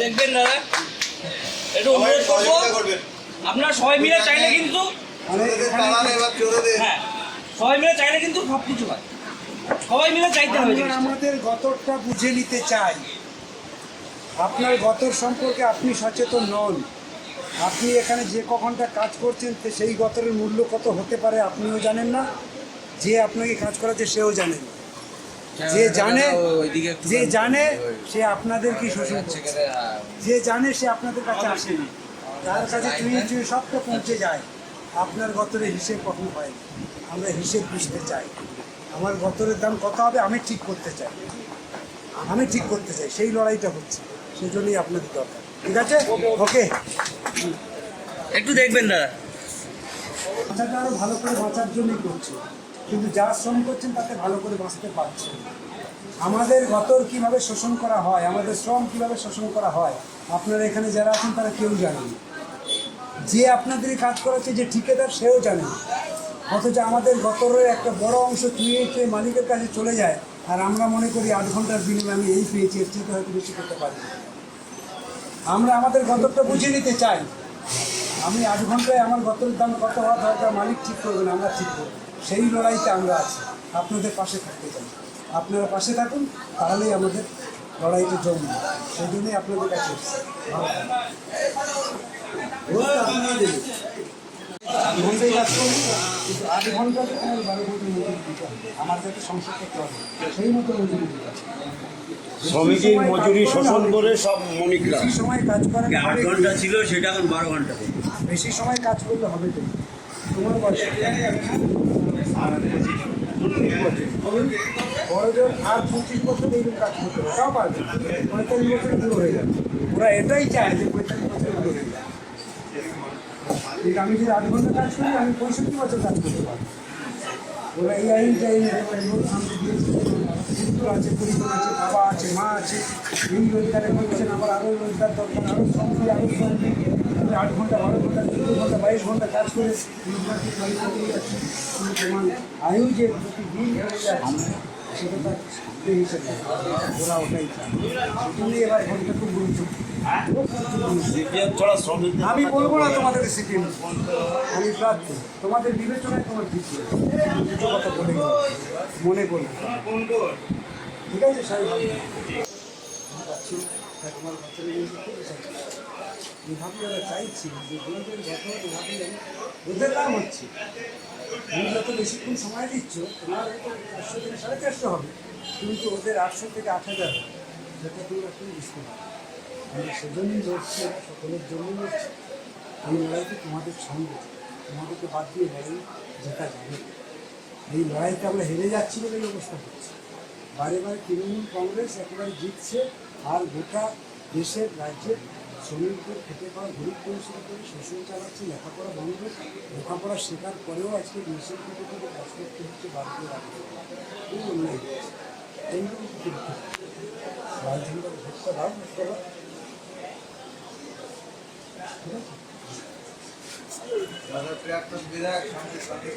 দেখবেন দাদা। একটু অনুরোধ করব। আপনারা সবাই মিলে চাইলে কিন্তু হ্যাঁ সবাই মিলে চাইলে কিন্তু সব কিছু হয়। সবাই মিলে চাইতে হবে আমাদের গতরটা বুঝে নিতে চাই। আপনার গতর সম্পর্কে আপনি সচেতন নন। আপনি এখানে যে কখনটা কাজ করছেন সেই গতরের মূল্য কত হতে পারে আপনিও জানেন না। যে আপনাকে কাজ করাচ্ছে সেও জানেন না। যে জানে যে জানে সে আপনাদের কি শোষণ করছে? যে জানে সে আপনাদের কাছে আসেনি। তার কাছে চুয়ে চুয়ে সবটা পৌঁছে যায়। আপনার গতরে হিসেব কখন হয় আমরা হিসেব বুঝতে চাই। আমার গতরের দাম কত হবে আমি ঠিক করতে চাই। আমি ঠিক করতে চাই। সেই লড়াইটা হচ্ছে। সেই জন্যই আপনাদের দরকার। ঠিক আছে? ওকে। একটু দেখবেন দাদা। আরও ভালো করে বাঁচার জন্যই করছে। কিন্তু যারা শ্রম করছেন তাতে ভালো করে বাঁচতে পারছেন আমাদের গতর কীভাবে শোষণ করা হয়, আমাদের শ্রম কীভাবে শোষণ করা হয়, আপনারা এখানে যারা আছেন তারা কেউ জানেন যে আপনাদের কাজ করাচ্ছে, যে ঠিকাদার, সেও জানে অথচ আমাদের গতরের একটা বড় অংশ চুয়ে চুয়ে মালিকের কাছে চলে যায়, আর আমরা মনে করি আট ঘণ্টার বিনিময়ে আমি এই পেয়েছি, এর থেকে হয়তো বেশি করতে পারি না। আমরা আমাদের গতরটা বুঝে নিতে চাই। আমি আট ঘন্টায় আমার গতরের দাম কত হওয়া দরকার, মালিক ঠিক করবেন আমরা ঠিক করব। সেই লড়াইতে আমরা আছি। আপনাদের পাশে থাকতে চাই। আপনারা পাশে থাকুন তাহলেই আমাদের লড়াইটা জমবে সেই জন্যই আপনাদের কাছে ঘন্টায় কাজ করব কিন্তু আট ঘন্টাতে আমার বারো ঘণ্টা মজুরি দিতে হবে। আমার যাতে সংসার করতে হবে সেই মতো মজুরি দিতে হবে। শ্রমিকের মজুরি শোষণ করে সব মনিকরা। বেশি সময় কাজ করেন আট ঘণ্টা ছিল সেটা এখন বারো ঘণ্টা। বেশি সময় কাজ করলে হবে তো? তোমার আর পঁচিশ বছর এইরকম কাজ করতে হবে। তাও পারবে পঁয়তাল্লিশ বছর পুরো হয়ে যাবে। ওরা এটাই চায় যে পঁয়তাল্লিশ বছর পুরো হয়ে যাবে। আমি যদি আট ঘণ্টা কাজ করি, আমি পঁয়ষট্টি বছর কাজ করতে পারব। ওরা এই আইন চাই আছে, পরিবার আছে, বাবা আছে, মা আছে। এই রোজগারে করছেন আমার আরও রোজগার দরকার আরও দিয়ে আরও শ্রম দিয়ে আমি আট ঘণ্টা, বারো ঘণ্টা চোদ্দ ঘণ্টা, বাইশ ঘণ্টা কাজ করে করে আয়ু যে প্রতিদিন সেটা সেজন্যই এবার ঘণ্টা খুব আমি বলব না তোমাদের সিপিএম আমি প্রার্থী। তোমাদের বিবেচনায় তোমার দ্বিতীয় দুটো কথা বলে মনে করবে ঠিক আছে আমি তাই তোমার বাচ্চারা নিয়ে যেতে হবে, স্যার। আমি ভাবি ওরা চাইছি যে দুজন যত ভাবি ওদের দাম হচ্ছে। তুমি যত বেশিক্ষণ সময় দিচ্ছ তোমার হয়তো চারশো থেকে সাড়ে চারশো হবে কিন্তু ওদের আটশো থেকে আট হাজার যেটা তুমি এখন বুঝতে পারো। আমি সেজন্যই লড়ছি সকলের জন্যই লড়ছি। এই লড়াইতে তোমাদের সঙ্গে তোমাদেরকে বাদ দিয়ে লড়াই জেতা যাবে। এই লড়াইতে আমরা হেরে যাচ্ছি বলে এই অবস্থা হচ্ছে বারে বারে তৃণমূল কংগ্রেস একেবারে জিতছে আর গোটা দেশের রাজ্যের শ্রমিকদের খেতে খাওয়া গরিব পরিষেবা করে শোষণ চালাচ্ছে, লেখাপড়া বন্ধ। লেখাপড়া শেখার পরেও আজকে দেশের থেকে থেকে কাজ করতে হচ্ছে বাড়িতে রাখতে এই অন্যায় সঙ্গে সঙ্গে